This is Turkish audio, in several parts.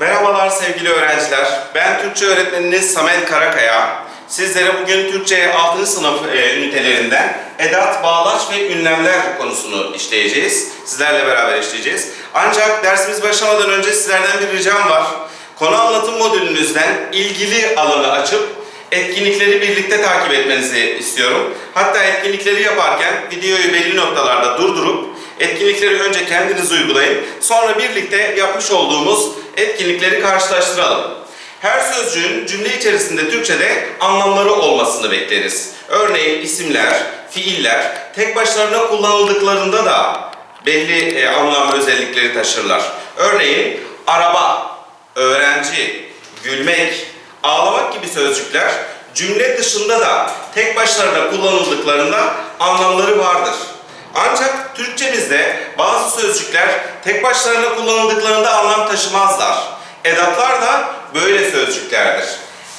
Merhabalar sevgili öğrenciler. Ben Türkçe öğretmeniniz Samet Karakaya. Sizlere bugün Türkçe 6. sınıf e, ünitelerinden edat, bağlaç ve ünlemler konusunu işleyeceğiz. Sizlerle beraber işleyeceğiz. Ancak dersimiz başlamadan önce sizlerden bir ricam var. Konu anlatım modülünüzden ilgili alanı açıp etkinlikleri birlikte takip etmenizi istiyorum. Hatta etkinlikleri yaparken videoyu belli noktalarda durdurup etkinlikleri önce kendiniz uygulayın. Sonra birlikte yapmış olduğumuz etkinlikleri karşılaştıralım. Her sözcüğün cümle içerisinde Türkçe'de anlamları olmasını bekleriz. Örneğin isimler, fiiller tek başlarına kullanıldıklarında da belli e, anlam özellikleri taşırlar. Örneğin araba, öğrenci, gülmek, ağlamak gibi sözcükler cümle dışında da tek başlarına kullanıldıklarında anlamları vardır. Ancak Türkçemizde bazı sözcükler tek başlarına kullanıldıklarında anlam taşımazlar. Edatlar da böyle sözcüklerdir.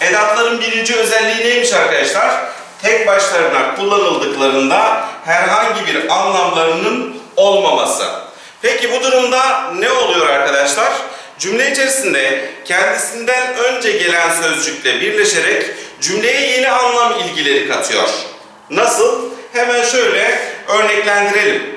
Edatların birinci özelliği neymiş arkadaşlar? Tek başlarına kullanıldıklarında herhangi bir anlamlarının olmaması. Peki bu durumda ne oluyor arkadaşlar? Cümle içerisinde kendisinden önce gelen sözcükle birleşerek cümleye yeni anlam ilgileri katıyor. Nasıl? Hemen şöyle örneklendirelim.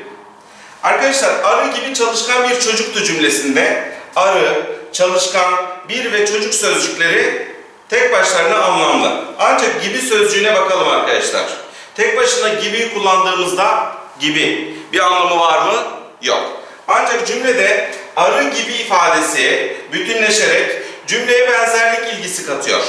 Arkadaşlar arı gibi çalışkan bir çocuktu cümlesinde arı, çalışkan, bir ve çocuk sözcükleri tek başlarına anlamlı. Ancak gibi sözcüğüne bakalım arkadaşlar. Tek başına gibi kullandığımızda gibi bir anlamı var mı? Yok. Ancak cümlede arı gibi ifadesi bütünleşerek cümleye benzerlik ilgisi katıyor.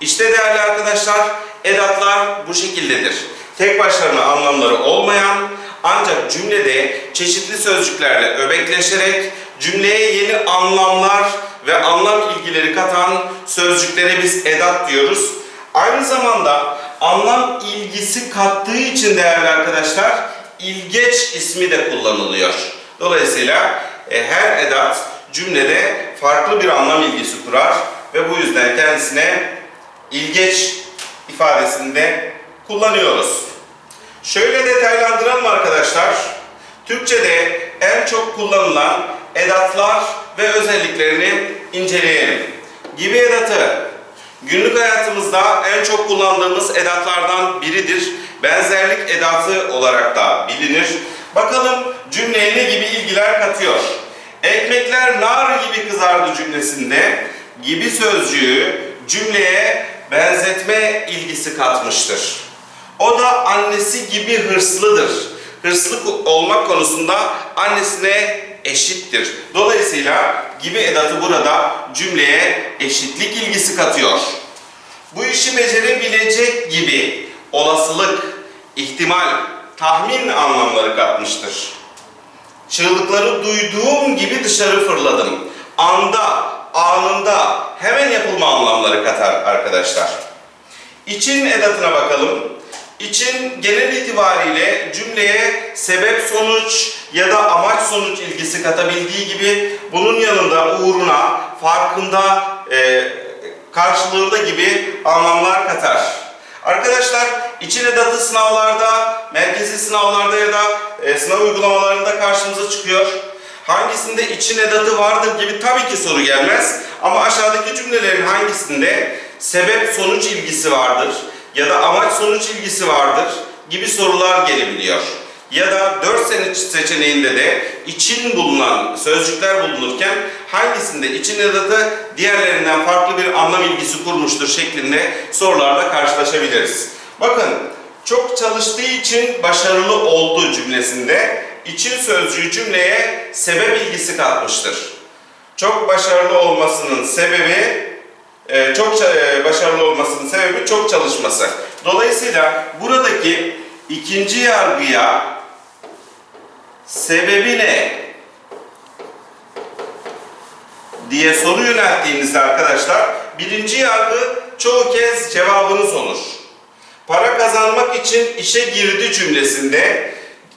İşte değerli arkadaşlar edatlar bu şekildedir. Tek başlarına anlamları olmayan ancak cümlede çeşitli sözcüklerle öbekleşerek cümleye yeni anlamlar ve anlam ilgileri katan sözcüklere biz edat diyoruz. Aynı zamanda anlam ilgisi kattığı için değerli arkadaşlar ilgeç ismi de kullanılıyor. Dolayısıyla e, her edat cümlede farklı bir anlam ilgisi kurar ve bu yüzden kendisine ilgeç ifadesini de kullanıyoruz. Şöyle detaylandıralım arkadaşlar. Türkçe'de en çok kullanılan edatlar ve özelliklerini inceleyelim. Gibi edatı günlük hayatımızda en çok kullandığımız edatlardan biridir. Benzerlik edatı olarak da bilinir. Bakalım cümleye ne gibi ilgiler katıyor? Ekmekler nar gibi kızardı cümlesinde gibi sözcüğü cümleye benzetme ilgisi katmıştır. O da annesi gibi hırslıdır. Hırslı olmak konusunda annesine eşittir. Dolayısıyla gibi edatı burada cümleye eşitlik ilgisi katıyor. Bu işi becerebilecek gibi olasılık, ihtimal, tahmin anlamları katmıştır. Çığlıkları duyduğum gibi dışarı fırladım. Anda, anında hemen yapılma anlamları katar arkadaşlar. İçin edatına bakalım. İçin genel itibariyle cümleye sebep sonuç ya da amaç sonuç ilgisi katabildiği gibi bunun yanında uğruna, farkında, e, karşılığında gibi anlamlar katar. Arkadaşlar için edatı sınavlarda, merkezi sınavlarda ya da e, sınav uygulamalarında karşımıza çıkıyor. Hangisinde için edatı vardır gibi tabii ki soru gelmez. Ama aşağıdaki cümlelerin hangisinde sebep sonuç ilgisi vardır ya da amaç sonuç ilgisi vardır gibi sorular gelebiliyor. Ya da 4 sene seçeneğinde de için bulunan sözcükler bulunurken hangisinde için edatı diğerlerinden farklı bir anlam ilgisi kurmuştur şeklinde sorularla karşılaşabiliriz. Bakın çok çalıştığı için başarılı oldu cümlesinde için sözcüğü cümleye sebep ilgisi katmıştır. Çok başarılı olmasının sebebi e, çok e, başarılı olmasının sebebi çok çalışması. Dolayısıyla buradaki ikinci yargıya sebebi ne diye soru yönelttiğinizde arkadaşlar birinci yargı çoğu kez cevabınız olur. Para kazanmak için işe girdi cümlesinde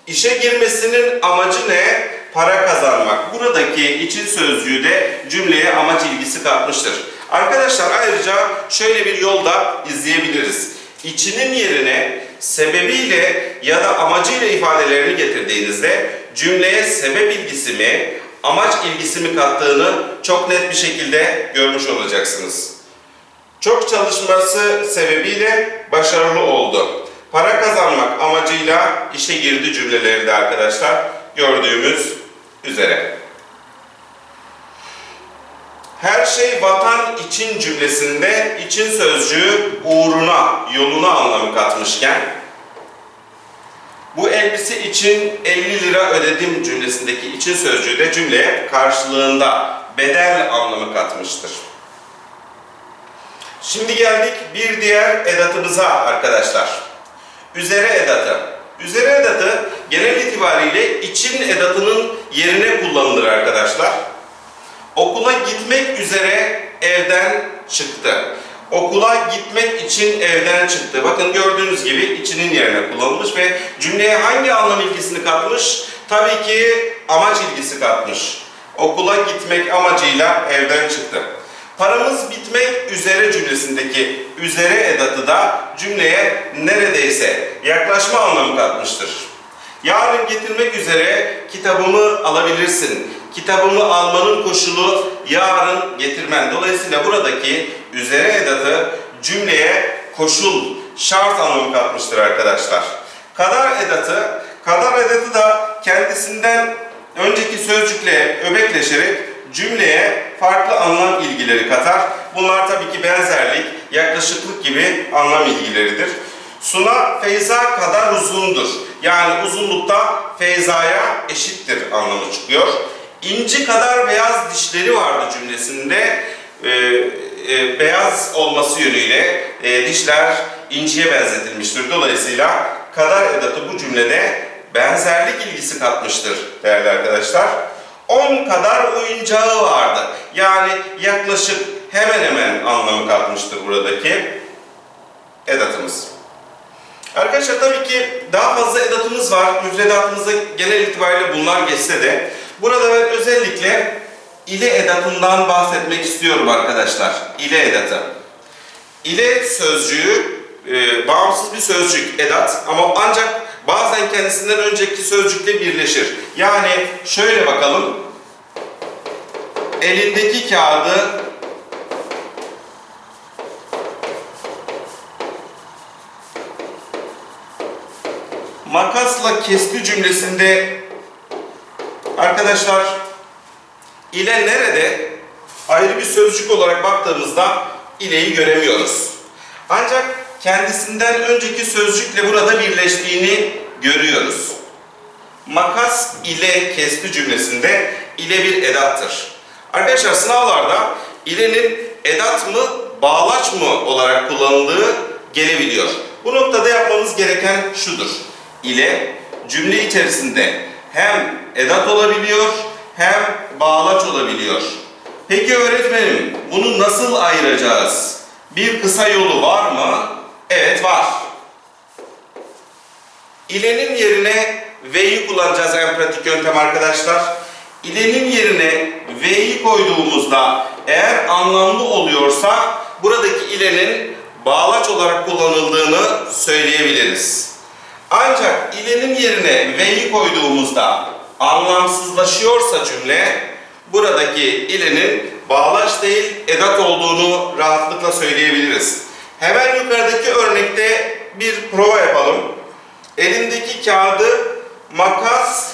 işe girmesinin amacı ne? Para kazanmak. Buradaki için sözcüğü de cümleye amaç ilgisi katmıştır. Arkadaşlar ayrıca şöyle bir yolda izleyebiliriz. İçinin yerine sebebiyle ya da amacıyla ifadelerini getirdiğinizde cümleye sebep ilgisi mi, amaç ilgisi mi kattığını çok net bir şekilde görmüş olacaksınız. Çok çalışması sebebiyle başarılı oldu. Para kazanmak amacıyla işe girdi cümlelerinde arkadaşlar gördüğümüz üzere. Her şey vatan için cümlesinde için sözcüğü uğruna, yoluna anlamı katmışken bu elbise için 50 lira ödedim cümlesindeki için sözcüğü de cümleye karşılığında bedel anlamı katmıştır. Şimdi geldik bir diğer edatımıza arkadaşlar. Üzere edatı. Üzere edatı genel itibariyle için edatının yerine kullanılır arkadaşlar. Okula gitmek üzere evden çıktı. Okula gitmek için evden çıktı. Bakın gördüğünüz gibi içinin yerine kullanılmış ve cümleye hangi anlam ilgisini katmış? Tabii ki amaç ilgisi katmış. Okula gitmek amacıyla evden çıktı. Paramız bitmek üzere cümlesindeki üzere edatı da cümleye neredeyse yaklaşma anlamı katmıştır. Yarın getirmek üzere kitabımı alabilirsin. Kitabımı almanın koşulu yarın getirmen. Dolayısıyla buradaki üzere edatı cümleye koşul, şart anlamı katmıştır arkadaşlar. Kadar edatı, kadar edatı da kendisinden önceki sözcükle öbekleşerek cümleye farklı anlam ilgileri katar. Bunlar tabii ki benzerlik, yaklaşıklık gibi anlam ilgileridir. Suna Feyza kadar uzundur. Yani uzunlukta Feyza'ya eşittir anlamı çıkıyor. İnci kadar beyaz dişleri vardı cümlesinde. Ee, e, beyaz olması yönüyle e, dişler inciye benzetilmiştir. Dolayısıyla kadar edatı bu cümlede benzerlik ilgisi katmıştır değerli arkadaşlar. 10 kadar oyuncağı vardı. Yani yaklaşık hemen hemen anlamı katmıştır buradaki edatımız. Arkadaşlar tabii ki daha fazla edatımız var. Müfredatımızda genel itibariyle bunlar geçse de burada ben özellikle ile edatından bahsetmek istiyorum arkadaşlar. İle edatı. İle sözcüğü e, bağımsız bir sözcük edat ama ancak bazen kendisinden önceki sözcükle birleşir. Yani şöyle bakalım. Elindeki kağıdı makasla kesti cümlesinde arkadaşlar ile nerede ayrı bir sözcük olarak baktığımızda ileyi göremiyoruz. Ancak kendisinden önceki sözcükle burada birleştiğini görüyoruz. Makas ile kesti cümlesinde ile bir edattır. Arkadaşlar sınavlarda ilenin edat mı bağlaç mı olarak kullanıldığı gelebiliyor. Bu noktada yapmamız gereken şudur. İle cümle içerisinde hem edat olabiliyor hem bağlaç olabiliyor. Peki öğretmenim bunu nasıl ayıracağız? Bir kısa yolu var mı? Evet var. İlenin yerine V'yi kullanacağız en pratik yöntem arkadaşlar. İlenin yerine V'yi koyduğumuzda eğer anlamlı oluyorsa buradaki ilenin bağlaç olarak kullanıldığını söyleyebiliriz. Ancak ilenin yerine V'yi koyduğumuzda anlamsızlaşıyorsa cümle buradaki ilenin bağlaç değil edat olduğunu rahatlıkla söyleyebiliriz. Hemen yukarıdaki örnekte bir prova yapalım. Elimdeki kağıdı makas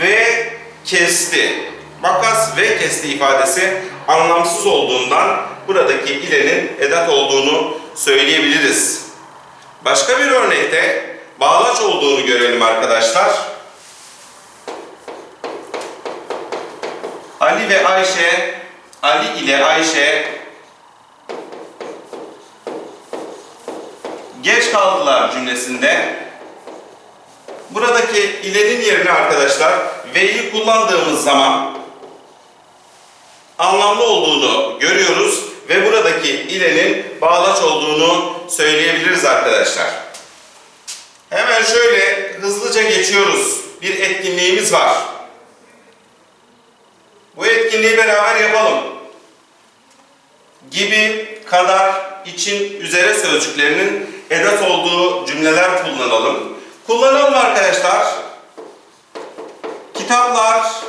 ve kesti. Makas ve kesti ifadesi anlamsız olduğundan buradaki ilenin edat olduğunu söyleyebiliriz. Başka bir örnekte bağlaç olduğunu görelim arkadaşlar. Ali ve Ayşe, Ali ile Ayşe geç kaldılar cümlesinde buradaki ilenin yerine arkadaşlar V'yi kullandığımız zaman anlamlı olduğunu görüyoruz ve buradaki ilenin bağlaç olduğunu söyleyebiliriz arkadaşlar. Hemen şöyle hızlıca geçiyoruz. Bir etkinliğimiz var. Bu etkinliği beraber yapalım. Gibi, kadar, için, üzere sözcüklerinin edat olduğu cümleler kullanalım. Kullanalım arkadaşlar. Kitaplar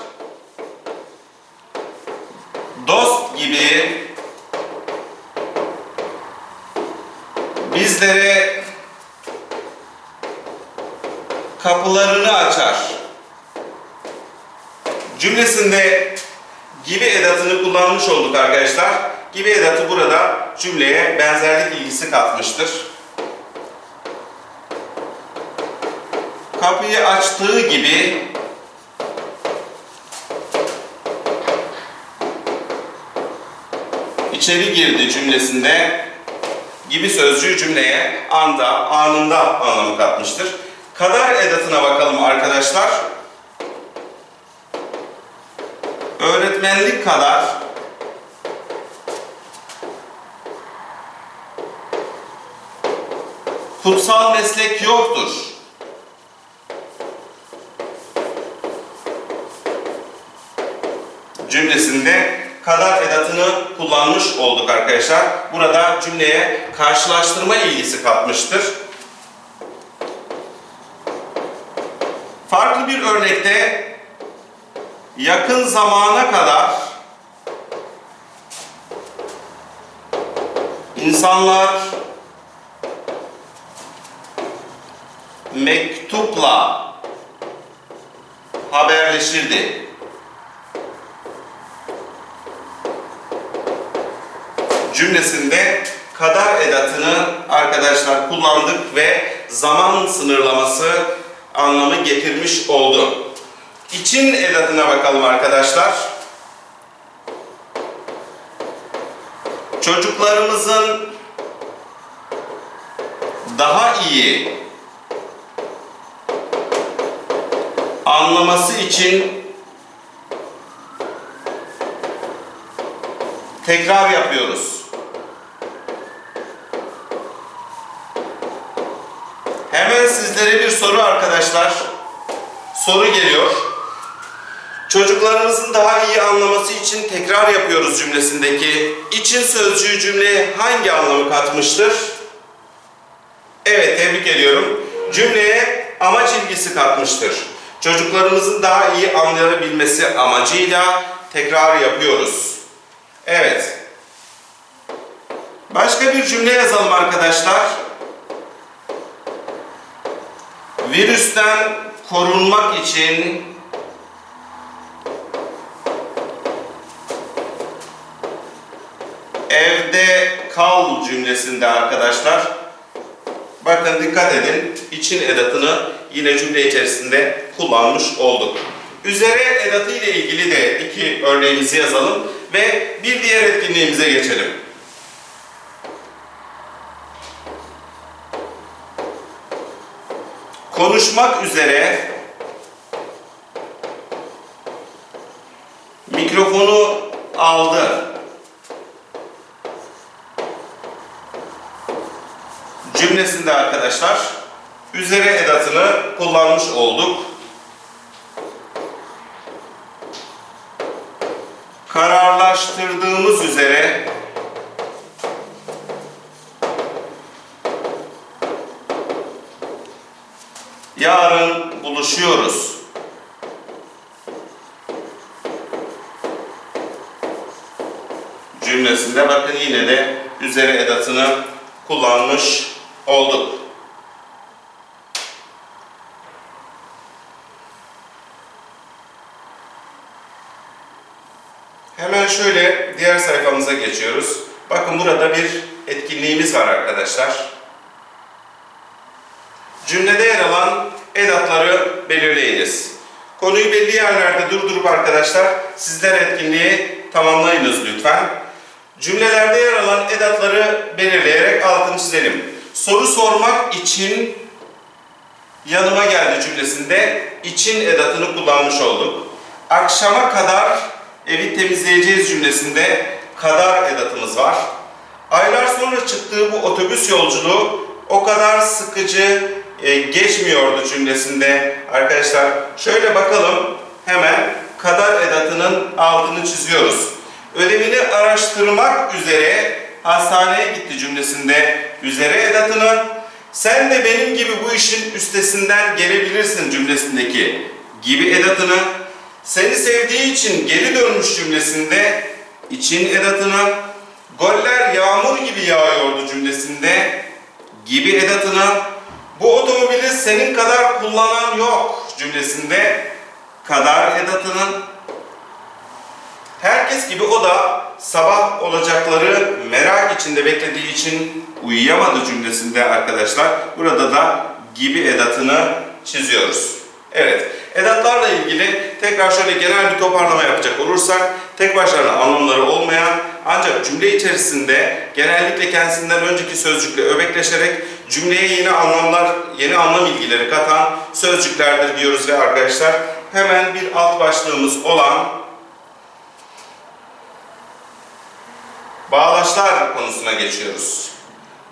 sizlere kapılarını açar cümlesinde gibi edatını kullanmış olduk arkadaşlar. Gibi edatı burada cümleye benzerlik ilgisi katmıştır. Kapıyı açtığı gibi içeri girdi cümlesinde gibi sözcüğü cümleye anda, anında anlamı katmıştır. Kadar edatına bakalım arkadaşlar. Öğretmenlik kadar kutsal meslek yoktur. cümlesinde kadar edatını kullanmış olduk arkadaşlar. Burada cümleye karşılaştırma ilgisi katmıştır. Farklı bir örnekte yakın zamana kadar insanlar mektupla haberleşirdi. cümlesinde kadar edatını arkadaşlar kullandık ve zaman sınırlaması anlamı getirmiş oldu. İçin edatına bakalım arkadaşlar. Çocuklarımızın daha iyi anlaması için tekrar yapıyoruz. Hemen sizlere bir soru arkadaşlar. Soru geliyor. Çocuklarımızın daha iyi anlaması için tekrar yapıyoruz cümlesindeki için sözcüğü cümleye hangi anlamı katmıştır? Evet tebrik ediyorum. Cümleye amaç ilgisi katmıştır. Çocuklarımızın daha iyi anlayabilmesi amacıyla tekrar yapıyoruz. Evet. Başka bir cümle yazalım arkadaşlar. Virüsten korunmak için evde kal cümlesinde arkadaşlar. Bakın dikkat edin. için edatını yine cümle içerisinde kullanmış olduk. Üzere edatı ile ilgili de iki örneğimizi yazalım ve bir diğer etkinliğimize geçelim. Konuşmak üzere mikrofonu aldı. Cümlesinde arkadaşlar üzere edatını kullanmış olduk. Kararlaştırdığımız üzere yarın buluşuyoruz. Cümlesinde bakın yine de üzere edatını kullanmış olduk. Hemen şöyle diğer sayfamıza geçiyoruz. Bakın burada bir etkinliğimiz var arkadaşlar. Cümlede edatları belirleyiniz. Konuyu belli yerlerde durdurup arkadaşlar sizler etkinliği tamamlayınız lütfen. Cümlelerde yer alan edatları belirleyerek altını çizelim. Soru sormak için yanıma geldi cümlesinde için edatını kullanmış olduk. Akşama kadar evi temizleyeceğiz cümlesinde kadar edatımız var. Aylar sonra çıktığı bu otobüs yolculuğu o kadar sıkıcı e, geçmiyordu cümlesinde arkadaşlar. Şöyle bakalım hemen kadar edatının altını çiziyoruz. Ödevini araştırmak üzere hastaneye gitti cümlesinde üzere edatını sen de benim gibi bu işin üstesinden gelebilirsin cümlesindeki gibi edatını seni sevdiği için geri dönmüş cümlesinde için edatını goller yağmur gibi yağıyordu cümlesinde gibi edatını bu otomobili senin kadar kullanan yok cümlesinde kadar edatının herkes gibi o da sabah olacakları merak içinde beklediği için uyuyamadı cümlesinde arkadaşlar. Burada da gibi edatını çiziyoruz. Evet, edatlarla ilgili tekrar şöyle genel bir toparlama yapacak olursak, tek başlarına anlamları olmayan ancak cümle içerisinde genellikle kendisinden önceki sözcükle öbekleşerek cümleye yeni anlamlar, yeni anlam ilgileri katan sözcüklerdir diyoruz ve arkadaşlar hemen bir alt başlığımız olan bağlaçlar konusuna geçiyoruz.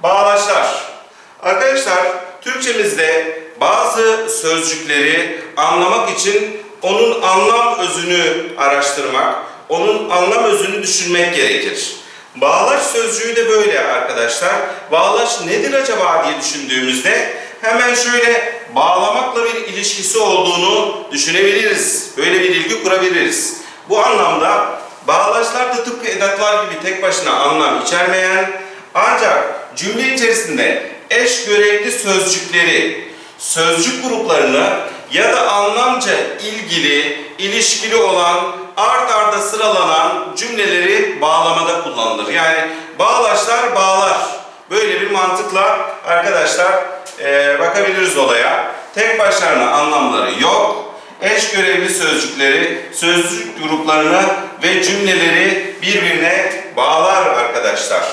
Bağlaçlar. Arkadaşlar Türkçemizde bazı sözcükleri anlamak için onun anlam özünü araştırmak, onun anlam özünü düşünmek gerekir. Bağlaç sözcüğü de böyle arkadaşlar. Bağlaç nedir acaba diye düşündüğümüzde hemen şöyle bağlamakla bir ilişkisi olduğunu düşünebiliriz. Böyle bir ilgi kurabiliriz. Bu anlamda bağlaçlar da tıpkı edatlar gibi tek başına anlam içermeyen ancak cümle içerisinde eş görevli sözcükleri, sözcük gruplarını ya da anlamca ilgili, ilişkili olan, art arda sıralanan cümleleri bağlamada kullanılır. Yani bağlaçlar bağlar. Böyle bir mantıkla arkadaşlar eee, bakabiliriz olaya. Tek başlarına anlamları yok. Eş görevli sözcükleri, sözcük gruplarını ve cümleleri birbirine bağlar arkadaşlar.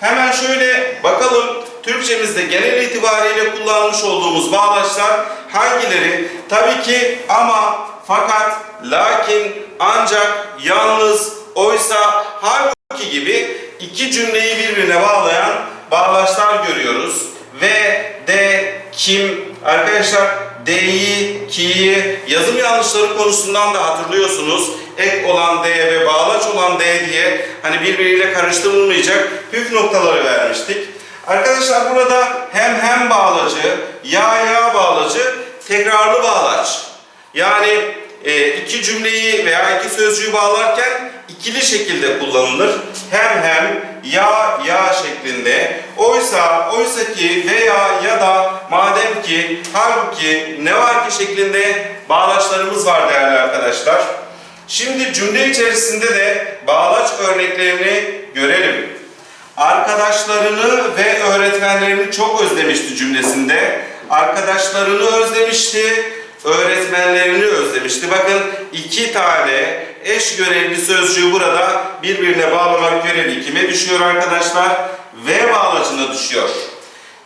Hemen şöyle bakalım Türkçemizde genel itibariyle kullanmış olduğumuz bağlaçlar hangileri? Tabii ki ama, fakat, lakin, ancak, yalnız, oysa, halbuki gibi iki cümleyi birbirine bağlayan bağlaçlar görüyoruz. Ve, de, kim, arkadaşlar D'yi, ki'yi, yazım yanlışları konusundan da hatırlıyorsunuz. Ek olan D ve bağlaç olan D diye hani birbiriyle karıştırılmayacak püf noktaları vermiştik. Arkadaşlar burada hem hem bağlacı, ya ya bağlacı, tekrarlı bağlaç. Yani e, iki cümleyi veya iki sözcüğü bağlarken ikili şekilde kullanılır. Hem hem, ya ya şeklinde. Oysa, oysa ki veya ya da madem ki, halbuki, ne var ki şeklinde bağlaçlarımız var değerli arkadaşlar. Şimdi cümle içerisinde de bağlaç örneklerini görelim. Arkadaşlarını ve öğretmenlerini çok özlemişti cümlesinde. Arkadaşlarını özlemişti, öğretmenlerini özlemişti. Bakın iki tane eş görevli sözcüğü burada birbirine bağlamak görevi kime düşüyor arkadaşlar? V bağlacına düşüyor.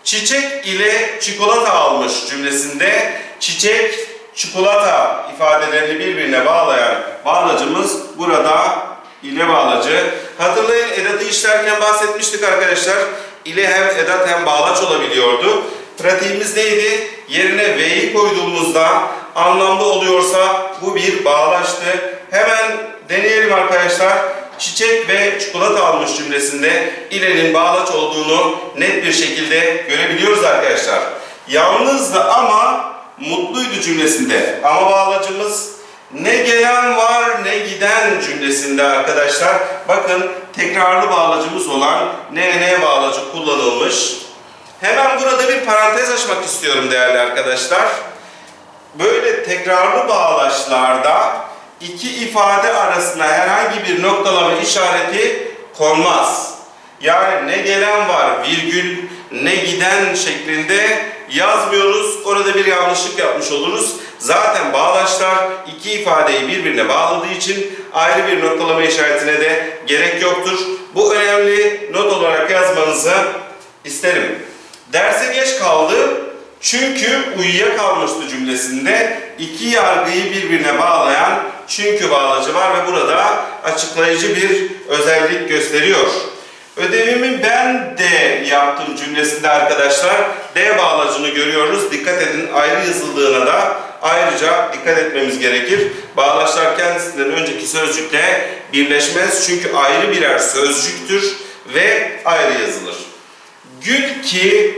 Çiçek ile çikolata almış cümlesinde çiçek, çikolata ifadelerini birbirine bağlayan bağlacımız burada ile bağlacı. Hatırlayın edatı işlerken bahsetmiştik arkadaşlar. İle hem edat hem bağlaç olabiliyordu. Pratiğimiz neydi? Yerine V'yi koyduğumuzda anlamlı oluyorsa bu bir bağlaçtı. Hemen deneyelim arkadaşlar. Çiçek ve çikolata almış cümlesinde ilenin bağlaç olduğunu net bir şekilde görebiliyoruz arkadaşlar. Yalnızdı ama mutluydu cümlesinde. Ama bağlacımız ne gelen var ne giden cümlesinde arkadaşlar. Bakın tekrarlı bağlacımız olan ne ne bağlacı kullanılmış. Hemen burada bir parantez açmak istiyorum değerli arkadaşlar. Böyle tekrarlı bağlaçlarda iki ifade arasına herhangi bir noktalama işareti konmaz. Yani ne gelen var virgül ne giden şeklinde yazmıyoruz. Orada bir yanlışlık yapmış oluruz. Zaten bağlaçlar iki ifadeyi birbirine bağladığı için ayrı bir noktalama işaretine de gerek yoktur. Bu önemli not olarak yazmanızı isterim. Derse geç kaldı çünkü uyuyakalmıştı cümlesinde iki yargıyı birbirine bağlayan çünkü bağlacı var ve burada açıklayıcı bir özellik gösteriyor. Ödevimi ben de yaptım cümlesinde arkadaşlar D bağlacını görüyoruz. Dikkat edin ayrı yazıldığına da ayrıca dikkat etmemiz gerekir. Bağlaçlar kendisinden önceki sözcükle birleşmez çünkü ayrı birer sözcüktür ve ayrı yazılır. Gül ki,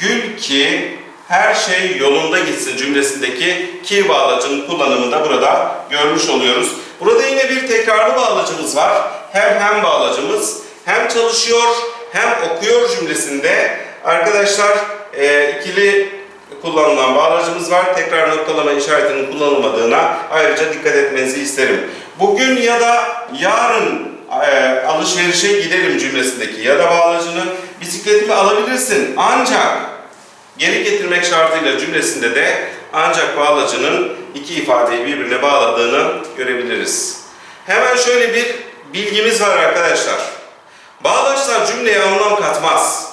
gül ki her şey yolunda gitsin cümlesindeki ki bağlacının kullanımını da burada görmüş oluyoruz. Burada yine bir tekrarlı bağlacımız var. Hem hem bağlacımız hem çalışıyor hem okuyor cümlesinde arkadaşlar e, ikili kullanılan bağlacımız var. Tekrar noktalama işaretinin kullanılmadığına ayrıca dikkat etmenizi isterim. Bugün ya da yarın e, alışverişe gidelim cümlesindeki ya da bağlacını bisikletimi alabilirsin ancak geri getirmek şartıyla cümlesinde de ancak bağlacının iki ifadeyi birbirine bağladığını görebiliriz. Hemen şöyle bir bilgimiz var arkadaşlar. Bağlaçlar cümleye anlam katmaz.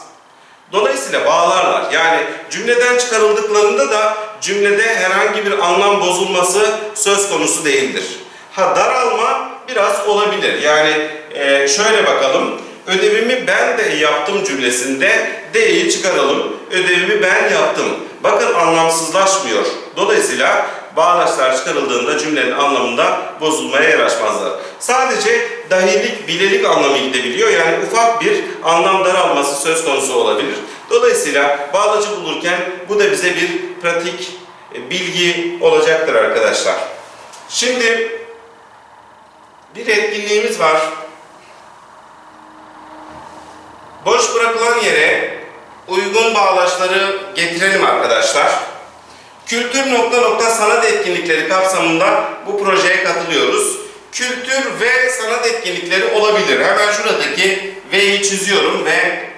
Dolayısıyla bağlarlar. Yani cümleden çıkarıldıklarında da cümlede herhangi bir anlam bozulması söz konusu değildir. Ha daralma biraz olabilir. Yani e, şöyle bakalım. Ödevimi ben de yaptım cümlesinde D'yi çıkaralım. Ödevimi ben yaptım. Bakın anlamsızlaşmıyor. Dolayısıyla bağlaçlar çıkarıldığında cümlenin anlamında bozulmaya yaraşmazlar. Sadece dahilik, bilelik anlamı gidebiliyor. Yani ufak bir anlam daralması söz konusu olabilir. Dolayısıyla bağlacı bulurken bu da bize bir pratik e, bilgi olacaktır arkadaşlar. Şimdi bir etkinliğimiz var. Boş bırakılan yere uygun bağlaçları getirelim arkadaşlar. Kültür nokta nokta sanat etkinlikleri kapsamında bu projeye katılıyoruz. Kültür ve sanat etkinlikleri olabilir. Hemen şuradaki V'yi çiziyorum ve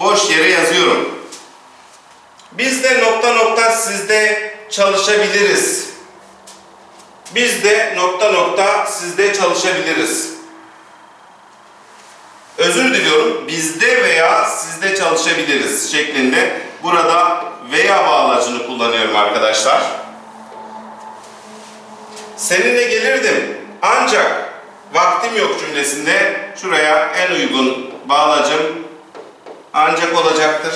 boş yere yazıyorum. Biz de nokta nokta sizde çalışabiliriz. Biz de nokta nokta sizde çalışabiliriz. Özür diliyorum. Bizde veya sizde çalışabiliriz şeklinde burada veya bağlacını kullanıyorum arkadaşlar. Seninle gelirdim ancak vaktim yok cümlesinde şuraya en uygun bağlacım ancak olacaktır.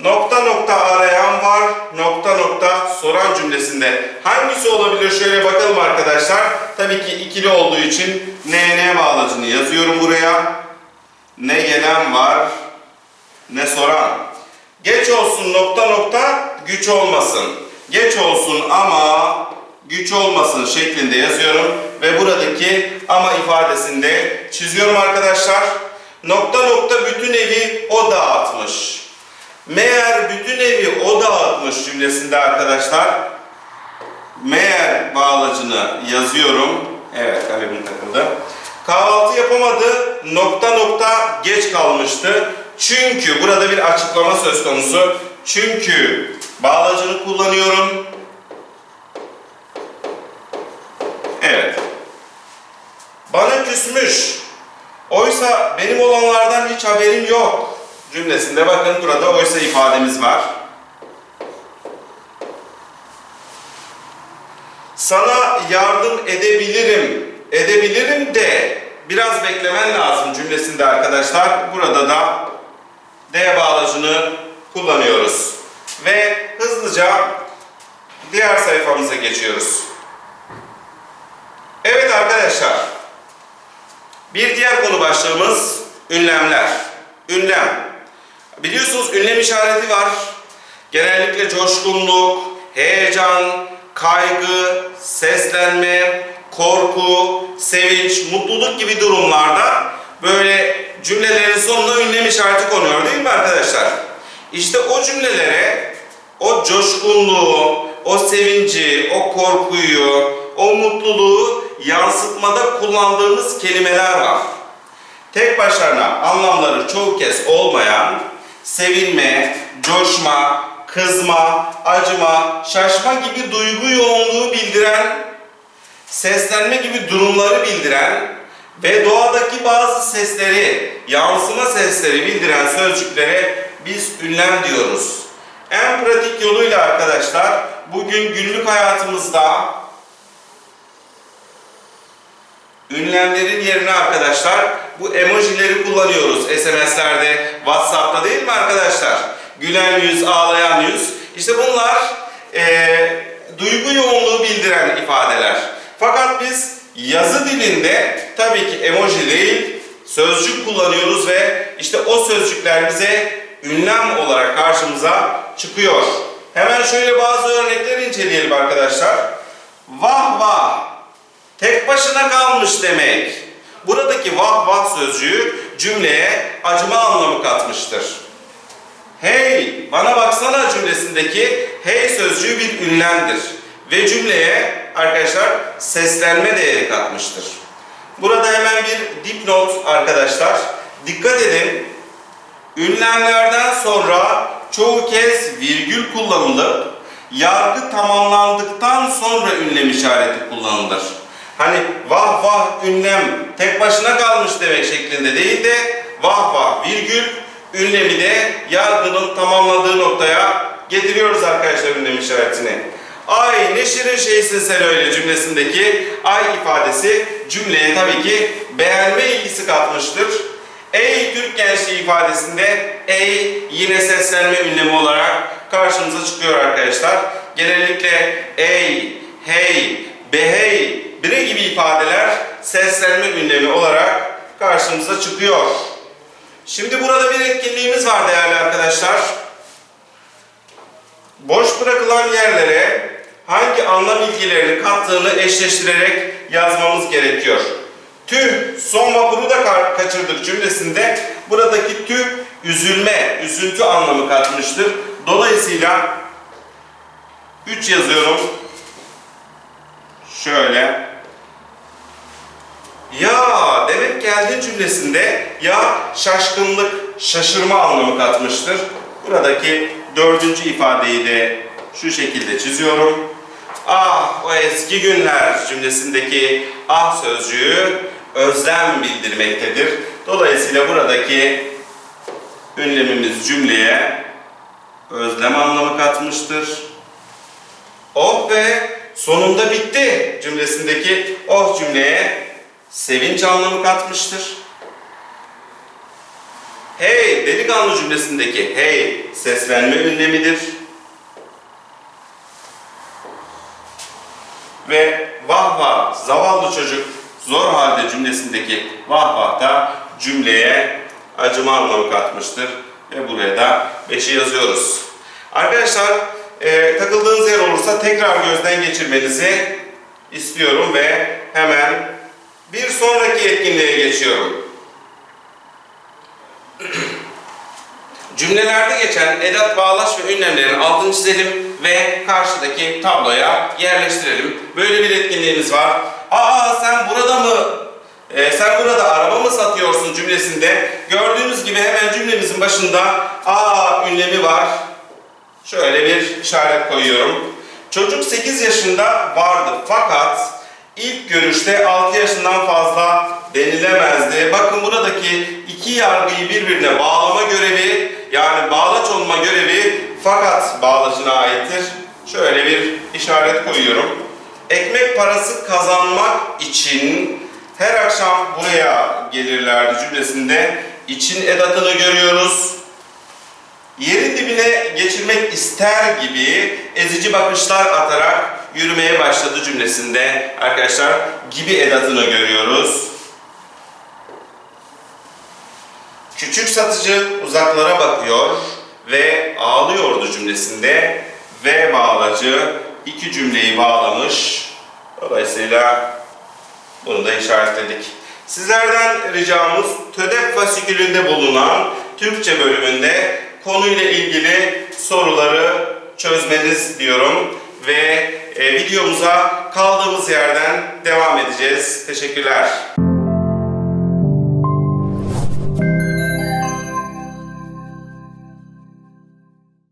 Nokta nokta arayan var, nokta nokta soran cümlesinde hangisi olabilir şöyle bakalım arkadaşlar. Tabii ki ikili olduğu için NN bağlacını yazıyorum buraya. Ne gelen var, ne soran. Geç olsun nokta nokta güç olmasın. Geç olsun ama güç olmasın şeklinde yazıyorum ve buradaki ama ifadesinde çiziyorum arkadaşlar. Nokta nokta bütün evi o dağıtmış. Meğer bütün evi o dağıtmış cümlesinde arkadaşlar meğer bağlacını yazıyorum. Evet kalemim takıldı. Kahvaltı yapamadı. Nokta nokta geç kalmıştı. Çünkü burada bir açıklama söz konusu. Çünkü bağlacını kullanıyorum. Evet. Bana küsmüş. Oysa benim olanlardan hiç haberim yok cümlesinde bakın burada oysa ifademiz var. Sana yardım edebilirim. Edebilirim de biraz beklemen lazım cümlesinde arkadaşlar. Burada da D bağlacını kullanıyoruz. Ve hızlıca diğer sayfamıza geçiyoruz. Evet arkadaşlar. Bir diğer konu başlığımız ünlemler. Ünlem. Biliyorsunuz ünlem işareti var. Genellikle coşkunluk, heyecan, kaygı, seslenme, korku, sevinç, mutluluk gibi durumlarda böyle cümlelerin sonuna ünlem işareti konuyor değil mi arkadaşlar? İşte o cümlelere o coşkunluğu, o sevinci, o korkuyu, o mutluluğu yansıtmada kullandığımız kelimeler var. Tek başlarına anlamları çoğu kez olmayan sevinme, coşma, kızma, acıma, şaşma gibi duygu yoğunluğu bildiren, seslenme gibi durumları bildiren ve doğadaki bazı sesleri, yansıma sesleri bildiren sözcüklere biz ünlem diyoruz. En pratik yoluyla arkadaşlar bugün günlük hayatımızda ünlemlerin yerine arkadaşlar bu emojileri kullanıyoruz SMS'lerde, WhatsApp'ta değil mi arkadaşlar? Gülen yüz, ağlayan yüz. İşte bunlar e, duygu yoğunluğu bildiren ifadeler. Fakat biz yazı dilinde tabii ki emoji değil, sözcük kullanıyoruz ve işte o sözcükler bize ünlem olarak karşımıza çıkıyor. Hemen şöyle bazı örnekler inceleyelim arkadaşlar. Vah vah, tek başına kalmış demek. buradaki vah vah sözcüğü cümleye acıma anlamı katmıştır. Hey, bana baksana cümlesindeki hey sözcüğü bir ünlemdir ve cümleye arkadaşlar seslenme değeri katmıştır. Burada hemen bir dipnot arkadaşlar. Dikkat edin. Ünlemlerden sonra çoğu kez virgül kullanılıp yargı tamamlandıktan sonra ünlem işareti kullanılır. Hani vah vah ünlem tek başına kalmış demek şeklinde değil de vah vah virgül ünlemi de yargının tamamladığı noktaya getiriyoruz arkadaşlar ünlem işaretini. Ay ne şirin şeysin sen öyle cümlesindeki ay ifadesi cümleye tabii ki beğenme ilgisi katmıştır. Ey Türk gençliği ifadesinde ey yine seslenme ünlemi olarak karşımıza çıkıyor arkadaşlar. Genellikle ey, hey, behey, bire gibi ifadeler seslenme ünlemi olarak karşımıza çıkıyor. Şimdi burada bir etkinliğimiz var değerli arkadaşlar. Boş bırakılan yerlere hangi anlam bilgilerini kattığını eşleştirerek yazmamız gerekiyor. Tüh, son vapuru da ka- kaçırdık cümlesinde buradaki tüh üzülme, üzüntü anlamı katmıştır. Dolayısıyla 3 yazıyorum. Şöyle. Ya geldin cümlesinde ya şaşkınlık, şaşırma anlamı katmıştır. Buradaki dördüncü ifadeyi de şu şekilde çiziyorum. Ah o eski günler cümlesindeki ah sözcüğü özlem bildirmektedir. Dolayısıyla buradaki ünlemimiz cümleye özlem anlamı katmıştır. Oh be sonunda bitti cümlesindeki oh cümleye sevinç anlamı katmıştır. Hey delikanlı cümlesindeki hey seslenme ünlemidir. Ve vah vah zavallı çocuk zor halde cümlesindeki vah vah da cümleye acıma anlamı katmıştır. Ve buraya da 5'i yazıyoruz. Arkadaşlar e, takıldığınız yer olursa tekrar gözden geçirmenizi istiyorum ve hemen bir sonraki etkinliğe geçiyorum. Cümlelerde geçen edat, bağlaç ve ünlemlerin altını çizelim ve karşıdaki tabloya yerleştirelim. Böyle bir etkinliğimiz var. Aa sen burada mı? Ee, sen burada araba mı satıyorsun cümlesinde gördüğünüz gibi hemen cümlemizin başında aa ünlemi var. Şöyle bir işaret koyuyorum. Çocuk 8 yaşında vardı fakat ilk görüşte 6 yaşından fazla denilemezdi. Bakın buradaki iki yargıyı birbirine bağlama görevi yani bağlaç olma görevi fakat bağlacına aittir. Şöyle bir işaret koyuyorum. Ekmek parası kazanmak için her akşam buraya gelirlerdi cümlesinde için edatını görüyoruz. Yerin dibine geçirmek ister gibi ezici bakışlar atarak yürümeye başladı cümlesinde arkadaşlar gibi edatını görüyoruz. Küçük satıcı uzaklara bakıyor ve ağlıyordu cümlesinde ve bağlacı iki cümleyi bağlamış. Dolayısıyla bunu da işaretledik. Sizlerden ricamız TÖDEP fasikülünde bulunan Türkçe bölümünde konuyla ilgili soruları çözmeniz diyorum ve videomuza kaldığımız yerden devam edeceğiz. Teşekkürler.